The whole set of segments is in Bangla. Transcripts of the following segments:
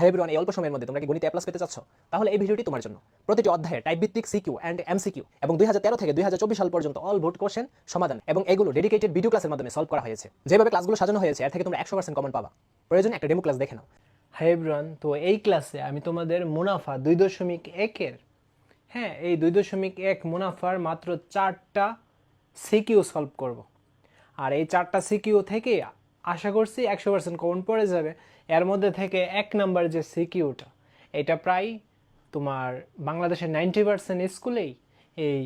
হাই এভরিওয়ান এই অল্প সময়ের মধ্যে তোমরা কি গণিতে প্লাস পেতে চাচ্ছ? তাহলে এই ভিডিওটি তোমার জন্য। প্রতিটি অধ্যায়ে টাইপ ভিত্তিক সিকিউ অ্যান্ড এমসিকিউ এবং দুই থেকে দুই সাল পর্যন্ত অল ভোট কোশ্চেন সমাধান এবং এগুলো ডেডিকেটেড ভিডিও ক্লাসের মাধ্যমে সলভ করা হয়েছে। যেভাবে ক্লাসগুলো সাজানো হয়েছে, এর থেকে তোমরা একশো পার্সেন্ট কমন পাবা। প্রয়োজন একটা ডেমো ক্লাস দেখে নাও। হাই এভরিওয়ান তো এই ক্লাসে আমি তোমাদের মুনাফা দুই দশমিক একের হ্যাঁ এই দুই দশমিক এক মুনাফার মাত্র চারটা সিকিউ সলভ করব। আর এই চারটা সিকিউ থেকে আশা করছি একশো পার্সেন্ট কমন পড়ে যাবে। এর মধ্যে থেকে এক নাম্বার যে সিকিউটা, এটা প্রায় তোমার বাংলাদেশের নাইনটি পার্সেন্ট স্কুলেই এই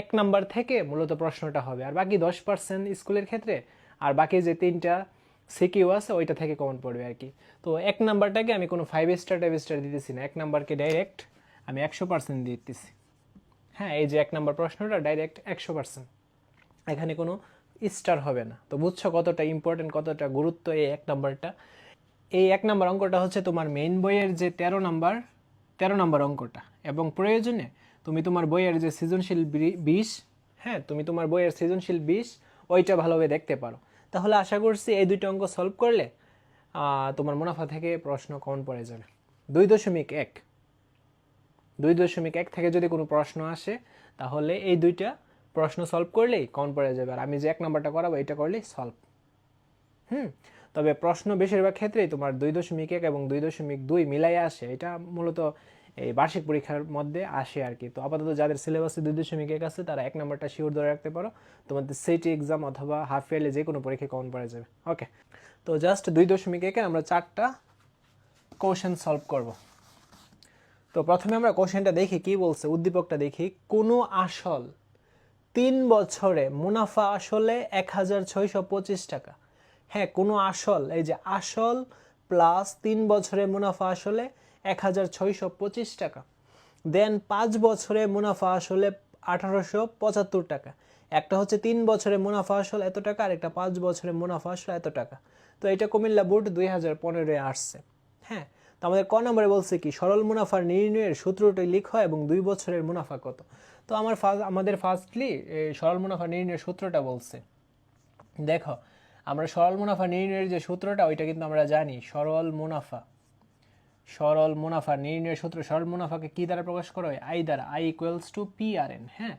এক নাম্বার থেকে মূলত প্রশ্নটা হবে। আর বাকি দশ পার্সেন্ট স্কুলের ক্ষেত্রে আর বাকি যে তিনটা সিকিউ আছে, ওইটা থেকে কমন পড়বে আর কি। তো এক নাম্বারটাকে আমি কোনো ফাইভ স্টার টাইভ স্টার দিতেছি না। এক নাম্বারকে ডাইরেক্ট আমি একশো পার্সেন্ট দিতেছি। হ্যাঁ এই যে এক নাম্বার প্রশ্নটা ডাইরেক্ট একশো পার্সেন্ট। এখানে কোনো স্টার হবে না। তো বুঝছ কতটা ইম্পর্টেন্ট কতটা গুরুত্ব এই এক নাম্বারটা? এই এক নম্বর অঙ্কটা হচ্ছে তোমার মেইন বইয়ের যে তেরো নাম্বার তেরো নাম্বার অঙ্কটা। এবং প্রয়োজনে তুমি তোমার বইয়ের যে সৃজনশীল বিষ হ্যাঁ তুমি তোমার বইয়ের সৃজনশীল বিষ, ওইটা ভালোভাবে দেখতে পারো। তাহলে আশা করছি এই দুইটা অঙ্ক সলভ করলে তোমার মুনাফা থেকে প্রশ্ন কমন পড়ে যাবে। দুই দশমিক এক। দুই দশমিক এক থেকে যদি কোনো প্রশ্ন আসে, তাহলে এই দুইটা প্রশ্ন সলভ করলেই কমন পড়ে যাবে। আর আমি যে এক নাম্বারটা করাবো এটা করলেই সলভ হুম? তবে প্রশ্ন বেশিরভাগ ক্ষেত্রেই তোমার দুই দশমিক এক এবং দুই দশমিক দুই মিলাই আসে। এটা মূলত এই বার্ষিক পরীক্ষার মধ্যে আসে আর কি। তো আপাতত যাদের সিলেবাসে দুই দশমিক এক আছে, তারা এক নম্বরটা শিওর ধরে রাখতে পারো। তোমাদের সিটি এক্সাম অথবা হাফ ইয়ারলি যে কোনো পরীক্ষায় কমন পড়ে যাবে। ওকে তো জাস্ট দুই দশমিক একে আমরা চারটা কোশ্চেন সলভ করব। তো প্রথমে আমরা কোশ্চেনটা দেখি কি বলছে, উদ্দীপকটা দেখি। কোনো আসল তিন বছরে মুনাফা আসলে এক হাজার ছয়শো পঁচিশ টাকা। হ্যাঁ কোনো আসল, এই যে আসল প্লাস তিন বছরে মুনাফা আসলে এক হাজার ছয়শো পঁচিশ টাকা। দেন পাঁচ বছরে মুনাফা আসলে আঠারোশো পঁচাত্তর টাকা। একটা হচ্ছে তিন বছরে মুনাফা আসল এত টাকা, আর একটা পাঁচ বছরে মুনাফা আসল এত টাকা। তো এটা কুমিল্লা বোর্ড দুই হাজার পনেরোয় আসছে। হ্যাঁ তো আমাদের ক নম্বরে বলছে কি, সরল মুনাফার নির্ণয়ের সূত্রটি লিখো এবং দুই বছরের মুনাফা কত। তো আমার ফার্স্ট আমাদের ফার্স্টলি সরল মুনাফা নির্ণয়ের সূত্রটা বলছে, দেখো আমরা সরল মুনাফা নির্ণয়ের যে সূত্রটা, ওইটা কিন্তু আমরা জানি, সরল মুনাফা। সরল মুনাফা নির্ণয়ের সূত্র, সরল মুনাফাকে কী দ্বারা প্রকাশ করা হয়? আই দ্বারা, I equals to P R N হ্যাঁ?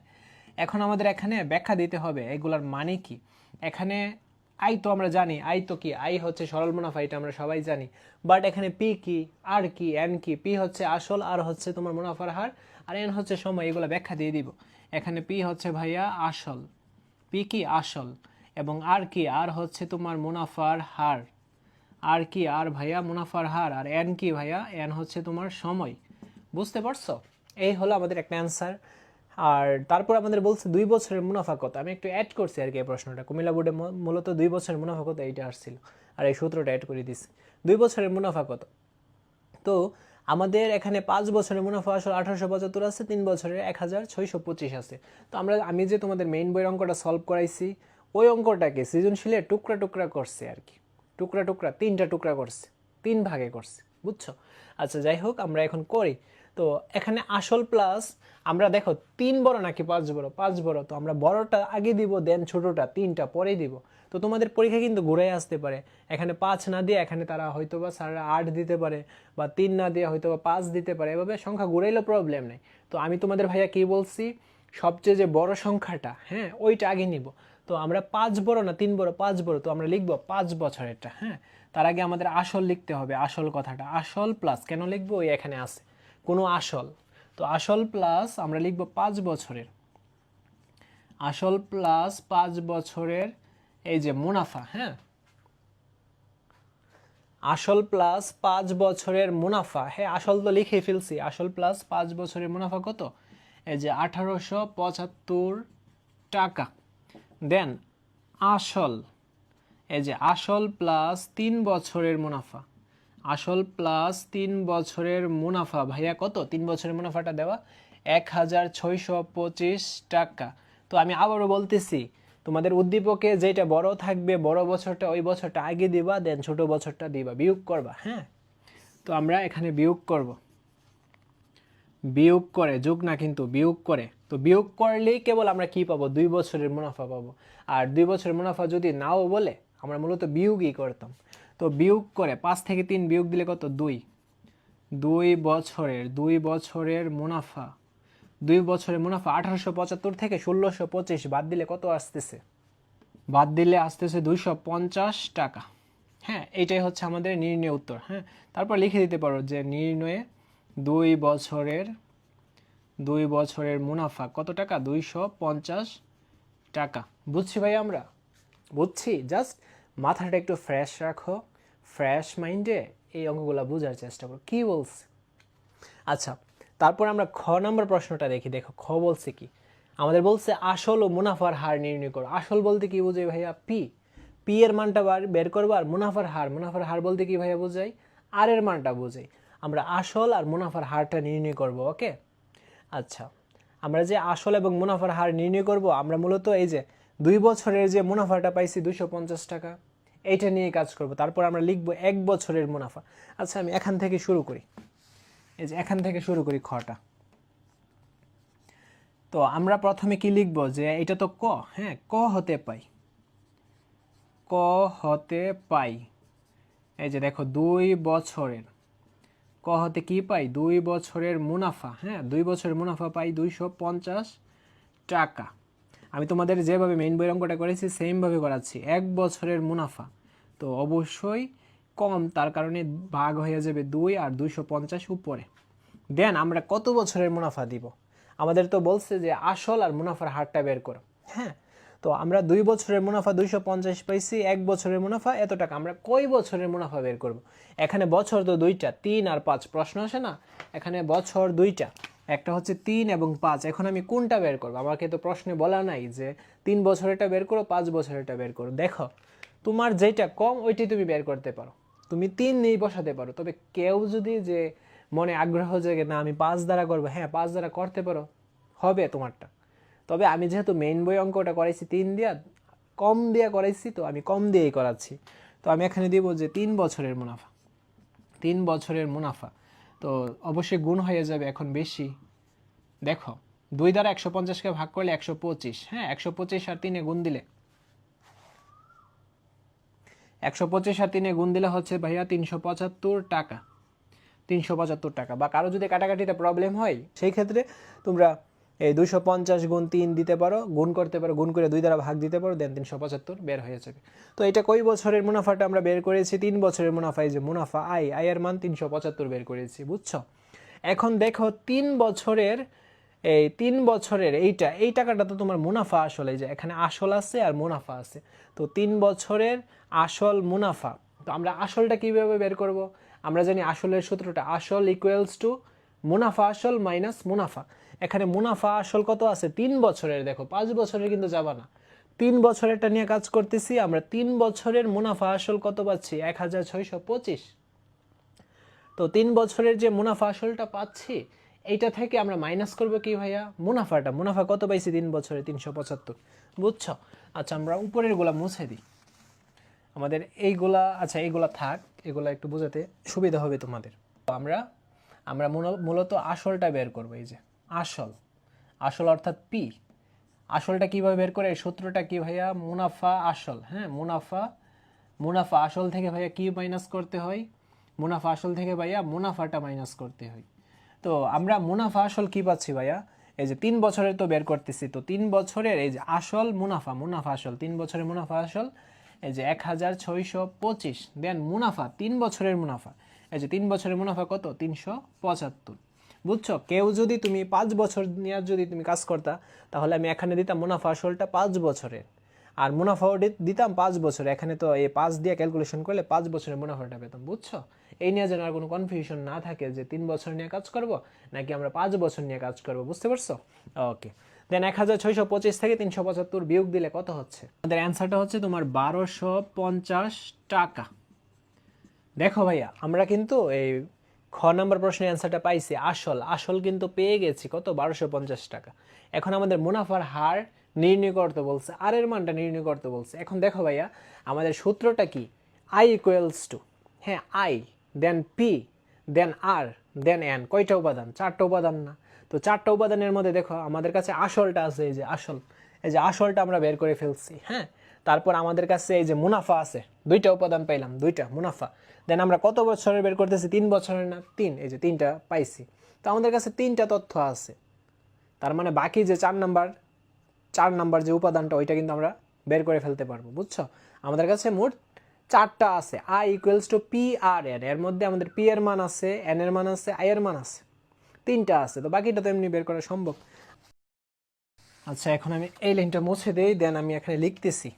এখন আমাদের এখানে ব্যাখ্যা দিতে হবে, এগুলার মানে কি? এখানে আই তো আমরা জানি, আই তো কি? আই হচ্ছে সরল মুনাফা, এটা আমরা সবাই জানি। বাট এখানে পি কি আর কি এন কি? পি হচ্ছে আসল, আর হচ্ছে তোমার মুনাফার হার, আর এন হচ্ছে সময়, এগুলো ব্যাখ্যা দিয়ে দিব। এখানে পি হচ্ছে ভাইয়া আসল। পি কি? আসল। এবং আর কি, আর হচ্ছে তোমার মুনাফার হার। আর কি, আর ভাইয়া মুনাফার হার, আর এন কি ভাইয়া? এন হচ্ছে তোমার সময়। বুঝতে পারছ? এই হলো আমাদের একটা অ্যান্সার আর তারপর আমাদের বলছে দুই বছরের মুনাফা কত আমি একটু অ্যাড করছি আর কি এই প্রশ্নটা। কুমিল্লা বোর্ডে মূলত দুই বছরের মুনাফা কত এইটা আসছিল। আর এই সূত্রটা অ্যাড করে দিছি। দুই বছরের মুনাফা কত তো আমাদের এখানে পাঁচ বছরের মুনাফা আসলে আঠারোশো পঁচাত্তর আছে, তিন বছরের এক হাজার ছয়শো পঁচিশ আছে। তো আমরা, আমি যে তোমাদের মেইন বইয়ের অঙ্কটা সলভ করাইছি ওই অঙ্কটাকে সৃজনশীলে টুকরা টুকরা করছে আর কি। টুকরা টুকরা, তিনটা টুকরা করছে, তিন ভাগে করছে, বুঝছ? আচ্ছা যাই হোক, আমরা এখন করি। তো এখানে আসল প্লাস আমরা দেখো, তিন বড় নাকি পাঁচ বড়? পাঁচ বড়, তো আমরা বড়টা আগে দিব দেন ছোটটা, তিনটা, পরে দিব। তো তোমাদের পরীক্ষা কিন্তু ঘুরে আসতে পারে। এখানে পাঁচ না দিয়ে, এখানে তারা হয়তো বা স্যাররা আট দিতে পারে, বা তিন না দিয়ে হয়তো বা পাঁচ দিতে পারে। এভাবে সংখ্যা ঘুরাইলেও প্রবলেম নেই। তো আমি তোমাদের ভাইয়া কি বলছি? সবচেয়ে যে বড় সংখ্যাটা হ্যাঁ ওইটা আগে নিব। তো আমরা পাঁচ বড় না তিন বড়? পাঁচ বড়। তো আমরা লিখব পাঁচ বছরেরটা হ্যাঁ? তার আগে আমাদের আসল লিখতে হবে, আসল কথাটা। আসল প্লাস কেন লিখব? ওই এখানে আছে। কোনো আসল। তো আসল প্লাস আমরা লিখব পাঁচ বছরের। আসল প্লাস পাঁচ বছরের এই যে মুনাফা হ্যাঁ? আসল প্লাস পাঁচ বছরের মুনাফা হ্যাঁ? আসল তো লিখে ফেলছি। আসল প্লাস পাঁচ বছরের মুনাফা কত? এই যে আঠারোশো পঁচাত্তর টাকা। দেন আসল, এই যে আসল প্লাস তিন বছরের মুনাফা। আসল প্লাস তিন বছরের মুনাফা, ভাইয়া কত? তিন বছরের মুনাফাটা দেওয়া এক হাজার ছয়শো পঁচিশ টাকা। তো আমি আবারও বলতেছি, তোমাদের উদ্দীপকে যেটা বড় থাকবে, বড় বছরটা, ওই বছরটা আগে দিবা, দেন ছোট বছরটা দিবা, বিয়োগ করবা হ্যাঁ? তো আমরা এখানে বিয়োগ করব। বিয়োগ করে, যোগ না কিন্তু বিয়োগ করে। তো বিয়োগ করলেই কেবল আমরা কি পাবো? দুই বছরের মুনাফা পাবো। আর দুই বছরের মুনাফা যদি নাও বলে, আমরা মূলত বিয়োগই করতাম। তো বিয়োগ করে পাঁচ থেকে তিন বিয়োগ দিলে কত? দুই। দুই বছরের দুই বছরের মুনাফা। দুই বছরের মুনাফা আঠারোশো পঁচাত্তর থেকে ষোলোশো পঁচিশ বাদ দিলে কত আসতেছে? বাদ দিলে আসতেছে দুইশো পঞ্চাশ টাকা। হ্যাঁ এইটাই হচ্ছে আমাদের নির্ণয় উত্তর হ্যাঁ? তারপর লিখে দিতে পারো যে নির্ণয়ে দুই বছরের দুই বছরের মুনাফা। কত টাকা? দুইশো পঞ্চাশ টাকা। বুঝছি ভাই আমরা? বুঝছি? জাস্ট মাথাটা একটু ফ্রেশ রাখো। ফ্রেশ মাইন্ডে এই অঙ্কগুলো বোঝার চেষ্টা করো। কী বলছে? আচ্ছা তারপর আমরা খ নম্বর প্রশ্নটা দেখি। দেখো, খ বলছে কি? আমাদের বলছে, আসল ও মুনাফার হার নির্ণয় করো। আসল বলতে কি বোঝাই ভাইয়া? পি পি এর মানটা বার বের করব আর মুনাফার হার। মুনাফার হার বলতে কি ভাইয়া বোঝাই আর এর মানটা বোঝাই আমরা আসল আর মুনাফার হারটা নির্ণয় করব ওকে আচ্ছা আমরা যে আসল এবং মুনাফার হার নির্ণয় করব, আমরা মূলত এই যে দুই বছরের যে মুনাফাটা পাইছি দুশো পঞ্চাশ টাকা, এইটা নিয়ে কাজ করব। তারপর আমরা লিখব এক বছরের মুনাফা। আচ্ছা আমি এখান থেকে শুরু করি। এই যে এখান থেকে শুরু করি খটা। তো আমরা প্রথমে কি লিখব যে এটা তো ক হ্যাঁ ক হতে পাই। ক হতে পাই। এই যে দেখো, দুই বছরের। ক হতে কি পাই? দুই বছরের মুনাফা হ্যাঁ? দুই বছরের মুনাফা পাই দুইশো পঞ্চাশ টাকা। আমি তোমাদের যেভাবে মেইন বই অঙ্কটা করেছি সেমভাবে করাচ্ছি এক বছরের মুনাফা। তো অবশ্যই কম, তার কারণে ভাগ হয়ে যাবে দুই আর দুইশো পঞ্চাশ উপরে। দেন আমরা কত বছরের মুনাফা দিব? আমাদের তো বলছে যে আসল আর মুনাফার হারটা বের করো হ্যাঁ? তো আমরা দুই বছরের মুনাফা দুইশো পঞ্চাশ পাইছি, এক বছরের মুনাফা এত টাকা। আমরা কয় বছরের মুনাফা বের করব? এখানে বছর তো দুইটা, তিন আর পাঁচ, প্রশ্ন আসে না? এখানে বছর দুইটা, একটা হচ্ছে তিন এবং পাঁচ। এখন আমি কোনটা বের করব? আমাকে তো প্রশ্নে বলা নাই যে তিন বছরেরটা বের করো, পাঁচ বছরেরটা বের করো। দেখো, তোমার যেটা কম, ওইটাই তুমি বের করতে পারো। তুমি তিন নেই বসাতে পারো। তবে কেউ যদি যে মনে আগ্রহ জাগে, না, আমি পাঁচ দ্বারা করব। হ্যাঁ পাঁচ দ্বারা করতে পারো, হবে তোমারটা। তবে আমি যেহেতু মেইন বই অঙ্কটা করাইছি তিন দিয়া, কম দিয়া করাইছি তো আমি কম দিয়েই করাচ্ছি। তো আমি এখানে দিব যে তিন বছরের মুনাফা। তিন বছরের মুনাফা। তো অবশ্যই গুণ হয়ে যাবে এখন বেশি। দেখো, দুই দ্বারা একশো পঞ্চাশকে ভাগ করলে একশো পঁচিশ। হ্যাঁ একশো পঁচিশ আর তিনে গুণ দিলে। একশো পঁচিশ আর তিনে গুণ দিলে হচ্ছে ভাইয়া তিনশো পঁচাত্তর টাকা। তিনশো পঁচাত্তর টাকা। বা কারও যদি কাটাকাটিতে প্রবলেম হয়, সেই ক্ষেত্রে তোমরা এই দুশো পঞ্চাশ গুণ তিন দিতে পারো, গুণ করতে পারো, গুণ করে দুই দ্বারা ভাগ দিতে পারো দেন তিনশো পঁচাত্তর বের হয়ে যাবে। তো এটা কই বছরের মুনাফাটা আমরা বের করেছি? তিন বছরের মুনাফা যে মুনাফা আই আয়ের মান তিনশো পঁচাত্তর বের করেছি, বুঝছ? এখন দেখো তিন বছরের, এই তিন বছরের এইটা, এই টাকাটা তো তোমার মুনাফা আসলে যে এখানে আসল আছে আর মুনাফা আছে। তো তিন বছরের আসল মুনাফা, তো আমরা আসলটা কীভাবে বের করব? আমরা জানি আসলের সূত্রটা, আসল ইকুয়ালস টু মুনাফা আসল মাইনাস মুনাফা। এখানে মুনাফা আসল কত আছে? তিন বছরের, দেখো, পাঁচ বছরের কিন্তু যাবা না। তিন বছরেরটা নিয়ে কাজ করতেছি, আমরা তিন বছরের মুনাফা আসল কত পাচ্ছি? এক হাজার ছয়শো পঁচিশ। তো তিন বছরের যে মুনাফা আসলটা পাচ্ছি, এইটা থেকে আমরা মাইনাস করব কি ভাইয়া? মুনাফাটা। মুনাফা কত পাইছি তিন বছরে? তিনশো পঁচাত্তর। বুঝছ? আচ্ছা আমরা উপরের গোলা মুছে দিই। আমাদের এইগুলা আচ্ছা এইগুলা থাক, এগুলা একটু বোঝাতে সুবিধা হবে তোমাদের। আমরা আমরা মূল- মূলত আসলটা বের করব, এই যে আসল। আসল অর্থাৎ পি। আসলটা কীভাবে বের করে? সূত্রটা কি ভাইয়া? মুনাফা আসল হ্যাঁ? মুনাফা মুনাফা আসল থেকে ভাইয়া কি মাইনাস করতে হয়? মুনাফা আসল থেকে ভাইয়া মুনাফাটা মাইনাস করতে হয়। তো আমরা মুনাফা আসল কি পাচ্ছি ভাইয়া? এই যে তিন বছরের তো বের করতেছি, তো তিন বছরের এই যে আসল মুনাফা মুনাফা আসল, তিন বছরের মুনাফা আসল, এই যে এক হাজার ছয়শো পঁচিশ, দেন মুনাফা, তিন বছরের মুনাফা। এই যে তিন বছরের মুনাফা কত? তিনশো পঁচাত্তর। বুঝছ? কেউ যদি তুমি পাঁচ বছর নিয়ে যদি তুমি কাজ করতা, তাহলে আমি এখানে দিতাম মুনাফা আসলটা পাঁচ বছরের। আর মুনাফাও দিতাম পাঁচ বছর। এখানে তো এই পাঁচ দিয়ে ক্যালকুলেশন করলে পাঁচ বছরের মুনাফাটা পেতাম, বুঝছ? এই নিয়ে যেন আর কোনো কনফিউশন না থাকে যে তিন বছর নিয়ে কাজ করব, নাকি আমরা পাঁচ বছর নিয়ে কাজ করব, বুঝতে পারছ? ওকে দেন এক হাজার ছয়শো পঁচিশ থেকে তিনশো পঁচাত্তর বিয়োগ দিলে কত হচ্ছে? আমাদের অ্যান্সারটা হচ্ছে তোমার বারোশো পঞ্চাশ টাকা। দেখো ভাইয়া, আমরা কিন্তু এই খ নাম্বার প্রশ্নের অ্যান্সারটা পাইছি, আসল। আসল কিন্তু পেয়ে গেছি কত? বারোশো পঞ্চাশ টাকা। এখন আমাদের মুনাফার হার নির্ণয় করতে বলছে, আর এর মানটা নির্ণয় করতে বলছে। এখন দেখো ভাইয়া, আমাদের সূত্রটা কি? আই ইকুয়ালস টু হ্যাঁ I then P then R then N কয়টা উপাদান? চারটা উপাদান না। তো চারটা উপাদানের মধ্যে দেখো, আমাদের কাছে আসলটা আছে, এই যে আসল। এই যে আসলটা আমরা বের করে ফেলছি হ্যাঁ? তারপর আমাদের কাছে এই যে মুনাফা আছে, দুইটা উপাদান পাইলাম, দুইটা মুনাফা। দেন আমরা কত বছরের বের করতেছি? তিন বছরের না? তিন, এই যে তিনটা পাইছি। তো আমাদের কাছে তিনটা তথ্য আছে। তার মানে বাকি যে চার নাম্বার চার নাম্বার যে উপাদানটা, ওইটা কিন্তু আমরা বের করে ফেলতে পারব, বুঝছ? আমাদের কাছে মোট চারটা আছে। I equals to P R N এর মধ্যে আমাদের পি এর মান আছে এন এর মান আছে আই এর মান আছে। তিনটা আছে, তো বাকিটা তো এমনি বের করা সম্ভব। আচ্ছা এখন আমি এই লাইনটা মুছে দেই, দেন আমি এখানে লিখতেছি।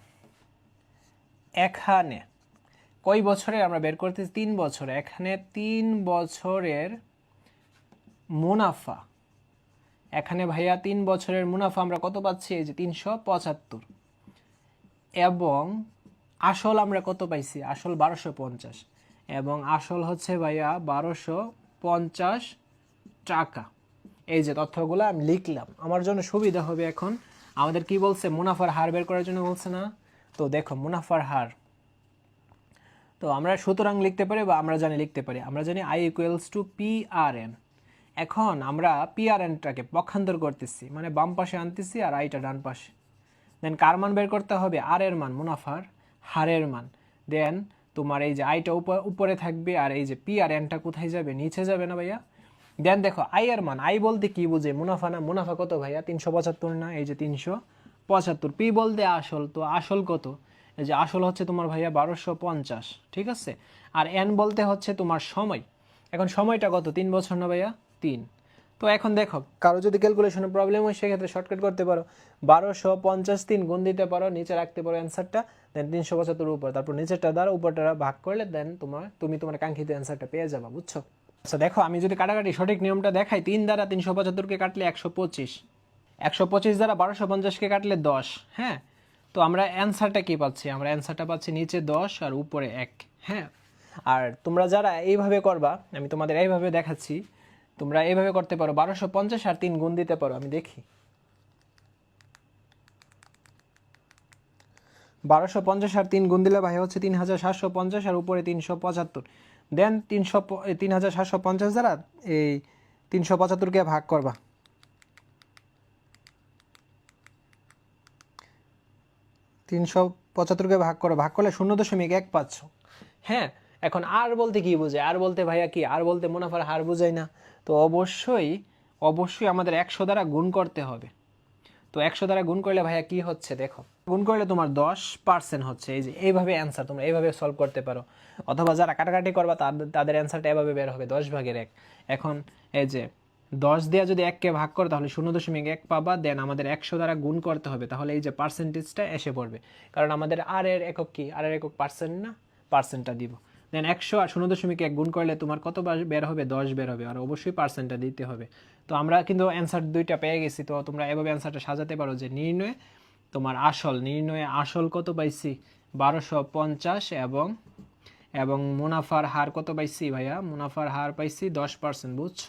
এখানে কয় বছরে আমরা বের করতেছি? তিন বছরে। এখানে তিন বছরের মুনাফা। এখানে ভাইয়া তিন বছরের মুনাফা আমরা কত পাচ্ছি? এই যে তিনশো পঁচাত্তর। এবং আসল আমরা কত পাইছি? আসল বারোশো পঞ্চাশ। এবং আসল হচ্ছে ভাইয়া বারোশো পঞ্চাশ টাকা। এই যে তথ্যগুলো আমি লিখলাম। আমার জন্য সুবিধা হবে এখন। আমাদের কি বলছে? মুনাফার হার বের করার জন্য বলছে না? তো দেখো মুনাফার হার। তো আমরা সুতরাং লিখতে পারি বা আমরা জানি লিখতে পারি। আমরা জানি I equals to P R N এখন আমরা পি আর এনটাকে পক্ষান্তর করতেছি মানে বাম পাশে আনতেছি আর আইটা ডান পাশে। দেন কার মান বের করতে হবে? আর এর মান, মুনাফার হারের মান। দেন তোমার এই যে আইটা উপর- উপরে থাকবে আর এই যে পি আর এনটা কোথায় যাবে? নিচে যাবে না ভাইয়া? দেন দেখো আই এর মান আই বলতে কি বুঝে? মুনাফা না, মুনাফা কত ভাইয়া? তিনশো পঁচাত্তর না? এই যে তিনশো। পঁচাত্তর। পি বলতে আসল, তো আসল কত? এই যে আসল হচ্ছে তোমার ভাইয়া বারোশো পঞ্চাশ, ঠিক আছে? আর এন বলতে হচ্ছে তোমার সময়। এখন সময়টা কত? তিন বছর না ভাইয়া? তিন। তো এখন দেখো, কারও যদি ক্যালকুলেশনের প্রবলেম হয়, সেক্ষেত্রে শর্টকাট করতে পারো। বারোশো পঞ্চাশ তিন গুণ দিতে পারো, নিচে রাখতে পারো অ্যান্সারটা দেন তিনশো পঁচাত্তর উপর। তারপর নিচেরটা দ্বারা উপরটা ভাগ করলে দেন তোমার, তুমি তোমার কাঙ্ক্ষিত অ্যান্সারটা পেয়ে যাবা, বুঝছ? আচ্ছা দেখো, আমি যদি কাটাকাটি সঠিক নিয়মটা দেখাই, তিন দ্বারা তিনশো পঁচাত্তরকে কাটলে একশো পঁচিশ। একশো পঁচিশ দ্বারা বারোশো পঞ্চাশকে কাটলে দশ হ্যাঁ? তো আমরা অ্যান্সারটা কি পাচ্ছি? আমরা অ্যান্সারটা পাচ্ছি নিচে দশ আর উপরে এক হ্যাঁ? আর তোমরা যারা এইভাবে করবা, আমি তোমাদের এইভাবে দেখাচ্ছি, তোমরা এইভাবে করতে পারো, বারোশো পঞ্চাশ আর তিন গুণ দিতে পারো, আমি দেখি। বারোশো পঞ্চাশ আর তিন গুণ দিলে ভাই হচ্ছে তিন হাজার সাতশো পঞ্চাশ আর উপরে তিনশো পঁচাত্তর। দেন তিনশো তিন হাজার সাতশো পঞ্চাশ দ্বারা এই তিনশো পঁচাত্তরকে ভাগ করবা। তিনশো পঁচাত্তরকে ভাগ করো, ভাগ করলে শূন্য দশমিক এক পাচ্ছ। হ্যাঁ এখন আর বলতে কি বোঝে? আর বলতে ভাইয়া কি? আর বলতে মুনাফার হার বোঝায় না। তো অবশ্যই অবশ্যই আমাদের একশো দ্বারা গুণ করতে হবে। তো একশো দ্বারা গুণ করলে ভাইয়া কি হচ্ছে দেখো? গুণ করলে তোমার দশ পার্সেন্ট হচ্ছে। এই যে এইভাবে অ্যান্সার তোমরা এইভাবে সলভ করতে পারো। অথবা যারা কাটাকাটি করবা, তাদের তাদের অ্যান্সারটা এভাবে বের হবে, দশ ভাগের এক। এখন এই যে দশ দেওয়া যদি এককে ভাগ করো, তাহলে শূন্য দশমিক এক পাবা দেন আমাদের একশো দ্বারা গুণ করতে হবে। তাহলে এই যে পার্সেন্টেজটা এসে পড়বে। কারণ আমাদের আর এর একক কি? আর এর একক পার্সেন্ট না? পার্সেন্টটা দিব। দেন একশো আর শূন্য দশমিক এক গুণ করলে তোমার কত বের হবে? দশ বের হবে, আর অবশ্যই পার্সেন্টটা দিতে হবে। তো আমরা কিন্তু অ্যান্সার দুইটা পেয়ে গেছি। তো তোমরা এভাবে অ্যান্সারটা সাজাতে পারো যে নির্ণয়ে তোমার আসল নির্ণয়ে আসল কত পাইছি? বারোশো পঞ্চাশ এবং এবং মুনাফার হার কত পাইছি ভাইয়া? মুনাফার হার পাইছি দশ পার্সেন্ট বুঝছ?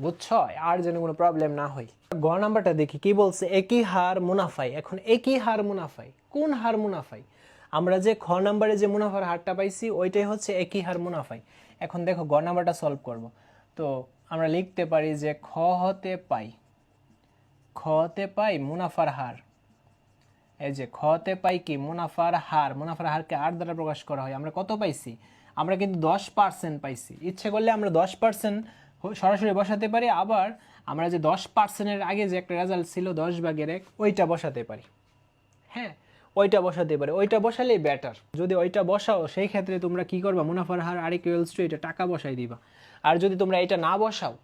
বুঝছ? আর যেন কোনো প্রবলেম না হয়। গ নাম্বারটা দেখি, কি বলছে? একই হার মুনাফাই এখন একই হার মুনাফাই কোন হার মুনাফাই আমরা যে খ নাম্বারে যে মুনাফার হারটা পাইছি, ওইটাই হচ্ছে একই হার মুনাফাই এখন দেখো গ নাম্বারটা সলভ করব। তো আমরা লিখতে পারি যে খ হতে পাই। খ হতে পাই মুনাফার হার। এই যে খতে পাই কি? মুনাফার হার। মুনাফার হারকে আর দ্বারা প্রকাশ করা হয়। আমরা কত পাইছি? আমরা কিন্তু দশ পার্সেন্ট পাইছি। ইচ্ছে করলে আমরা দশ পার্সেন্ট সরাসরি বসাতে পারি, আবার আমরা যে দশ পার্সেন্টের আগে যে একটা রেজাল্ট ছিল দশ ভাগের এক, ওইটা বসাতে পারি। হ্যাঁ ওইটা বসাতে পারে। ওইটা বসালেই বেটার যদি ওইটা বসাও, সেই ক্ষেত্রে তোমরা কি করবা? মুনাফার হার আর ইকুয়ালস টু এটা টাকা বসাই দিবা। আর যদি তোমরা এটা না বসাও,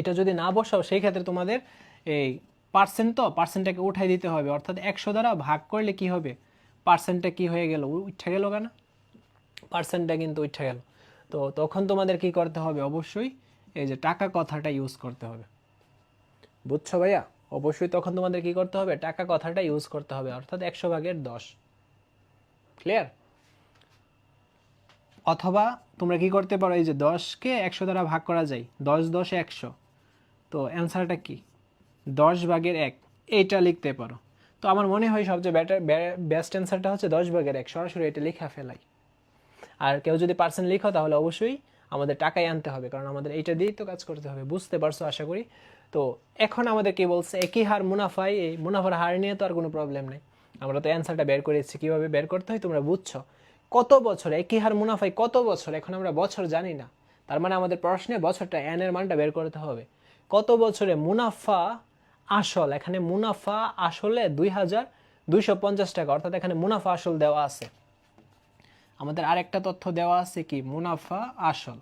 এটা যদি না বসাও, সেই ক্ষেত্রে তোমাদের এই পার্সেন্ট তো পার্সেন্টটাকে উঠাই দিতে হবে। অর্থাৎ একশো দ্বারা ভাগ করলে কি হবে? পার্সেন্টটা কি হয়ে গেল? উঠে গেল কেন? পার্সেন্টটা কিন্তু উঠে গেল। তো তখন তোমাদের কি করতে হবে? অবশ্যই এই যে টাকা কথাটা ইউজ করতে হবে। বুঝছ ভাইয়া? অবশ্যই তখন তোমাদের কি করতে হবে? টাকা কথাটা ইউজ করতে হবে, অর্থাৎ একশো ভাগের দশ। ক্লিয়ার অথবা তোমরা কি করতে পারো, এই যে দশকে একশো দ্বারা ভাগ করা যায়। দশ দশ একশো। তো অ্যান্সারটা কি? দশ ভাগের এক। এইটা লিখতে পারো। তো আমার মনে হয় সবচেয়ে বেটার বেস্ট অ্যান্সারটা হচ্ছে দশ ভাগের এক। সরাসরি এটা লেখা ফেলাই। আর কেউ যদি পার্সেন্ট লিখো, তাহলে অবশ্যই আমাদের টাকাই আনতে হবে, কারণ আমাদের এইটা দিয়েই তো কাজ করতে হবে। বুঝতে পারছ আশা করি? তো এখন আমাদের কি বলছে, একই হার মুনাফাই এই মুনাফার হার নিয়ে তো আর কোনো প্রবলেম নেই। আমরা তো অ্যান্সারটা বের করেছি কীভাবে বের করতে হয় তোমরা বুঝছ? কত বছর, একই হার মুনাফায় কত বছর? এখন আমরা বছর জানি না। তার মানে আমাদের প্রশ্নে বছরটা এর মানটা বের করতে হবে। কত বছরে মুনাফা আসল? এখানে মুনাফা আসলে দুই হাজার দুইশো পঞ্চাশ টাকা, অর্থাৎ এখানে মুনাফা আসল দেওয়া আছে। আমাদের আরেকটা তথ্য দেওয়া আছে কি? মুনাফা আসল।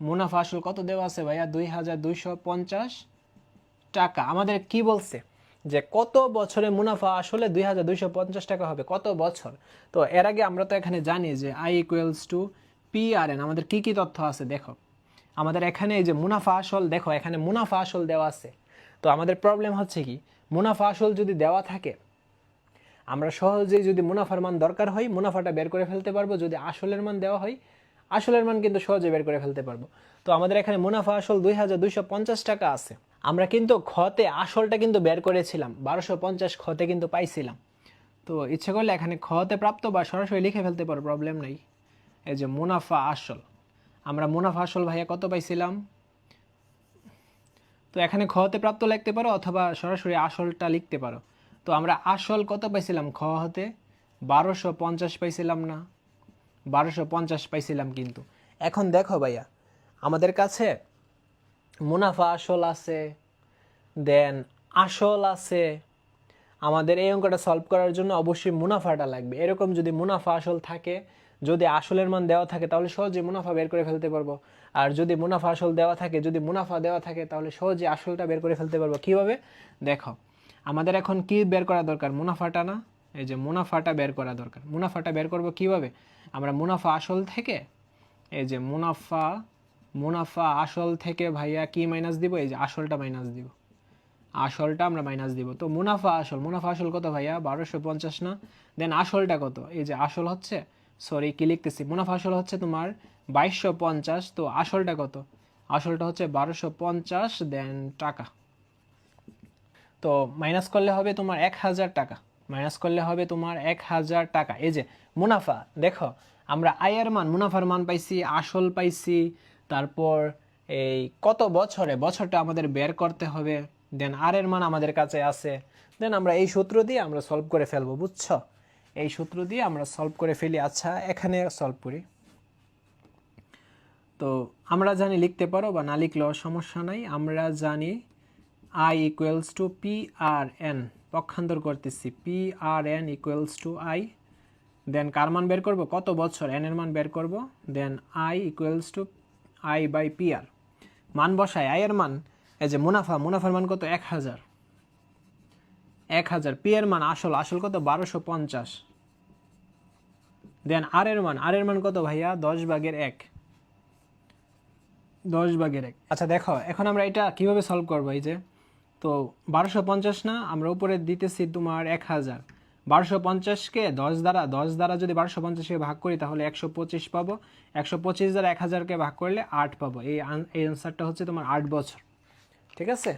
মুনাফা আসল কত দেওয়া আছে ভাইয়া? দুই হাজার দুইশো পঞ্চাশ টাকা। আমাদের কি বলছে? যে কত বছরে মুনাফা আসলে দুই হাজার দুইশো পঞ্চাশ টাকা হবে? কত বছর? তো এর আগে আমরা তো এখানে জানি যে I equals to P R N আমাদের কি কি তথ্য আছে? দেখো। আমাদের এখানে যে মুনাফা আসল, দেখো, এখানে মুনাফা আসল দেওয়া আছে। তো আমাদের প্রবলেম হচ্ছে কি? মুনাফা আসল যদি দেওয়া থাকে আমরা সহজেই যদি মুনাফার মান দরকার হয়, মুনাফাটা বের করে ফেলতে পারব। যদি আসলের মান দেওয়া হয়, আসলের মান কিন্তু সহজে বের করে ফেলতে পারব। তো আমাদের এখানে মুনাফা আসল দুই হাজার দুইশো পঞ্চাশ টাকা আছে। আমরা কিন্তু খতে আসলটা কিন্তু বের করেছিলাম। বারোশো পঞ্চাশ খতে কিন্তু পাইছিলাম। তো ইচ্ছে করলে এখানে খতে প্রাপ্ত বা সরাসরি লিখে ফেলতে পারো প্রবলেম নেই। এই যে মুনাফা আসল। আমরা মুনাফা আসল ভাইয়া কত পাইছিলাম? তো এখানে খতে প্রাপ্ত লিখতে পারো অথবা সরাসরি আসলটা লিখতে পারো। তো আমরা আসল কত পাইছিলাম? খ হতে বারোশো পঞ্চাশ পাইছিলাম না। বারোশো পঞ্চাশ পাইছিলাম কিন্তু। এখন দেখো ভাইয়া, আমাদের কাছে মুনাফা আসল আছে, দেন আসল আছে। আমাদের এই অঙ্কটা সলভ করার জন্য অবশ্যই মুনাফাটা লাগবে। এরকম যদি মুনাফা আসল থাকে, যদি আসলের মান দেওয়া থাকে, তাহলে সহজে মুনাফা বের করে ফেলতে পারব। আর যদি মুনাফা আসল দেওয়া থাকে, যদি মুনাফা দেওয়া থাকে, তাহলে সহজে আসলটা বের করে ফেলতে পারব। কীভাবে? দেখো আমাদের এখন কি বের করা দরকার? মুনাফাটা না? এই যে মুনাফাটা বের করা দরকার। মুনাফাটা বের করব কীভাবে? আমরা মুনাফা আসল থেকে, এই যে মুনাফা মুনাফা আসল থেকে ভাইয়া কি মাইনাস দিব? এই যে আসলটা মাইনাস দিব। আসলটা আমরা মাইনাস দিব। তো মুনাফা আসল মুনাফা আসল কত ভাইয়া? বারোশো পঞ্চাশ না? দেন আসলটা কত? এই যে আসল হচ্ছে সরি কি লিখতেছি? মুনাফা আসল হচ্ছে তোমার বাইশশো পঞ্চাশ, তো আসলটা কত? আসলটা হচ্ছে বারোশো পঞ্চাশ, দেন টাকা। তো মাইনাস করলে হবে তোমার এক হাজার টাকা। মাইনাস করলে হবে তোমার এক হাজার টাকা। এই যে মুনাফা, দেখো, আমরা আয়ের মান, মুনাফার মান পাইছি, আসল পাইছি, তারপর এই কত বছরে, বছরটা আমাদের বের করতে হবে দেন আর এর মান আমাদের কাছে আছে। দেন আমরা এই সূত্র দিয়ে আমরা সলভ করে ফেলব, বুঝছ? এই সূত্র দিয়ে আমরা সলভ করে ফেলি। আচ্ছা এখানে সলভ করি। তো আমরা জানি লিখতে পারো বা না লিখলেও সমস্যা নাই। আমরা জানি I equals to P R N পক্ষান্তর করতেছি P R N equals to I then কার মান বের করব? কত বছর? এন এর মান বের করব then I equals to I by P R মান বসায় আই এর মান, এই যে মুনাফা, মুনাফার মান কত? এক হাজার এক হাজার পি এর মান আসল আসল কত? বারোশো পঞ্চাশ দেন আর এর মান আর এর মান কত ভাইয়া? দশ ভাগের এক, দশ ভাগের এক। আচ্ছা দেখো, এখন আমরা এটা কীভাবে সলভ করব? এই যে তো বারোশো পঞ্চাশ না, আমরা উপরে দিতেছি তোমার এক হাজার। বারোশো পঞ্চাশকে দশ দ্বারা দশ দ্বারা যদি বারোশো পঞ্চাশকে ভাগ করি, তাহলে একশো পঁচিশ পাবো। একশো পঁচিশ দ্বারা এক হাজারকে ভাগ করলে আট পাবো। এই এই আনসারটা হচ্ছে তোমার আট বছর। ঠিক আছে?